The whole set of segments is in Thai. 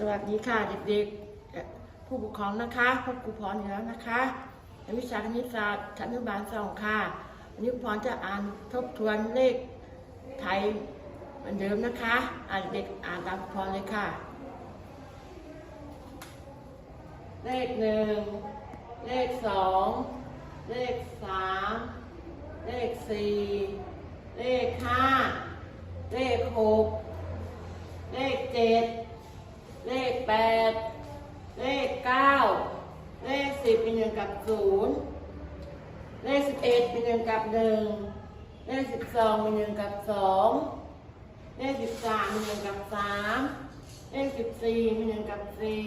สวัสดีค่ะเด็กๆผู้ปกครองนะคะพบครูพรอยู่แล้วนะคะในวิชาคณิตศาสตร์ชั้นอนุบาลสองค่ะวันนี้ครูพรจะอ่านทบทวนเลขไทยเหมือนเดิมนะคะอ่านเด็กอ่านตามครูพรเลยค่ะ เลขหนึ่งเลขสองเลขสามเลขสี่เลขห้าเลขหกเลขเจ็ด แปดเลขเก้าเลขสิบเป็นหนึ่งกับศูนย์เลขสิบเอ็ดเป็นหนึ่งกับหนึ่งเลขสิบสองเป็นหนึ่งกับสองเลขสิบสามเป็นหนึ่งกับสามเลขสิบสี่เป็นหนึ่งกับสี่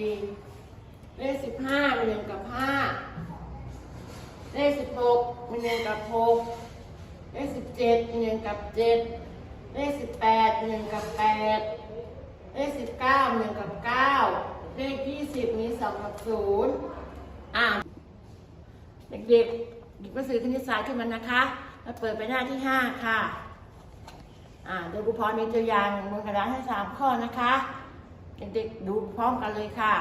เลขสิบห้าเป็นหนึ่งกับห้าเลขสิบหกเป็นหนึ่งกับหกเลขสิบเจ็ดเป็นหนึ่งกับเจ็ดเลขสิบแปดเป็นหนึ่งกับแปด เลขสิบเก้าหนึ่งกับเก้าเลขยี่สิบมีสองกับศูนย์อ่าเด็กๆหยิบหนังสือคณิตศาสตร์ขึ้นมานะคะแล้วเปิดไปหน้าที่ห้าค่ะ อ่าเดี๋ยวครูพรมีตัวอย่างบนกระดานให้สามข้อนะคะ เด็กๆดูพร้อมกันเลยค่ะ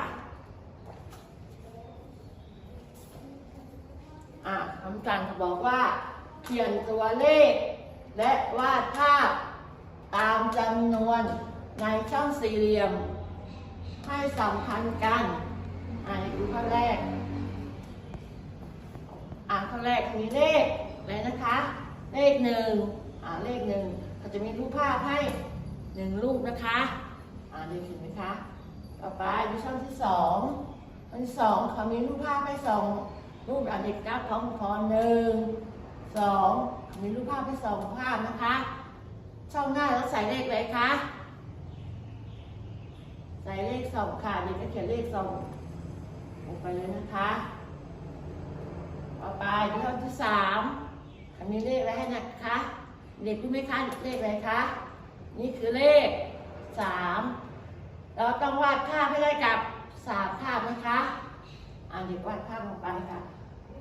อ่าคำสั่งเขาบอกว่า เขียนตัวเลข และวาดภาพตามจำนวน ในช่องสี่เหลี่ยม ให้สัมพันธ์กันอ่านดูข้อแรก อ่านข้อแรกมีเลขอะไรนะคะ เลขหนึ่งอ่าเลขหนึ่งเขาจะมีรูปภาพให้หนึ่งรูปนะคะอ่าเด็กเห็นไหมคะต่อไปดูช่องที่สองช่องที่สองเขามีรูปภาพให้สองรูปอ่านเด็กนับพร้อมพอหนึ่งสองมีรูปภาพให้สองภาพนะคะ ช่องหน้าแล้วใส่เลขอะไรคะ ส่เลขสองค่ะเด็กก็เขียนเลขสองลงไปเลยนะคะต่อไปช่องที่สามอันนี้เลขอะไรให้นะคะเด็กรู้ไหมคะเลขอะไรคะนี่คือเลขสามเราต้องวาดภาพให้ได้กับสามภาพนะคะอ่าเด็กวาดภาพลงไปค่ะ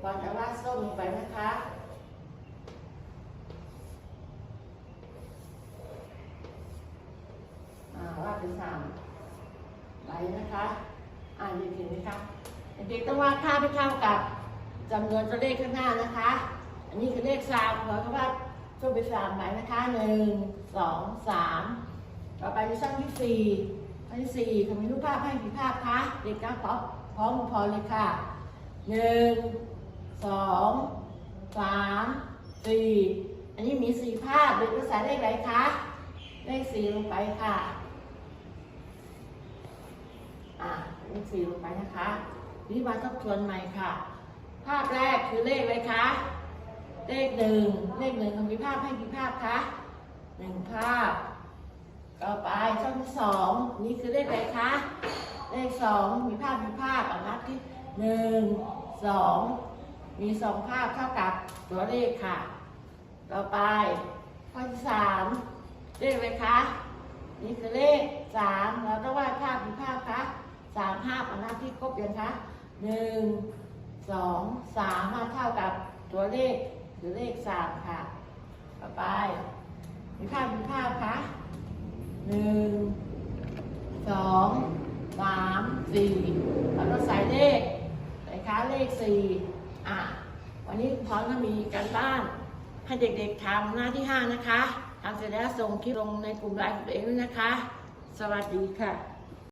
ก่อนจะวาดส้มลงไปนะคะอ่าวาดเป็นสาม ใบนะคะ อ่านเด็กเห็นไหมคะ เด็กต้องวาดภาพให้เท่ากับจำนวนตัวเลขข้างหน้านะคะ อันนี้คือเลขสามขอเขาวาดช่วงเป็นสามใบนะคะหนึ่งสองสามต่อไปในช่องที่สี่ช่องที่สี่เขามีรูปภาพให้กี่ภาพคะเด็กก็พร้อมพร้อมพอเลยค่ะหนึ่งสองสามสี่อันนี้มีสี่ภาพเด็กก็ใส่เลขอะไรคะเลขสี่ลงไปค่ะ อ่า เลขสี่ลงไปนะคะนี่มาทบทวนใหม่ค่ะ ภาพแรกคือเลขอะไรคะ เลขหนึ่งเลขหนึ่งมีภาพให้กี่ภาพคะหนึ่งภาพต่อไปช่องที่สองนี่คือเลขอะไรคะ เลขสองมีภาพมีภาพเอานับที่หนึ่งสองมีสองภาพเท่ากับตัวเลขค่ะ ต่อไปข้อที่สามเลขอะไรคะ นี่คือเลขสามเราต้องวาดภาพ ที่ครบยังคะหนึ่งสองสามมาเท่ากับตัวเลขคือเลขสามค่ะ ต่อไป มีภาพกี่ภาพคะหนึ่งสองสามสี่เราต้องใส่เลขใส่ค้าเลขสี่อะ วันนี้พร้อมก็มีการบ้านให้เด็กๆทำหน้าที่ห้านะคะทำเสร็จแล้วส่งคลิปลงในกลุ่มไลน์ของตัวเองด้วยนะคะ สวัสดีค่ะ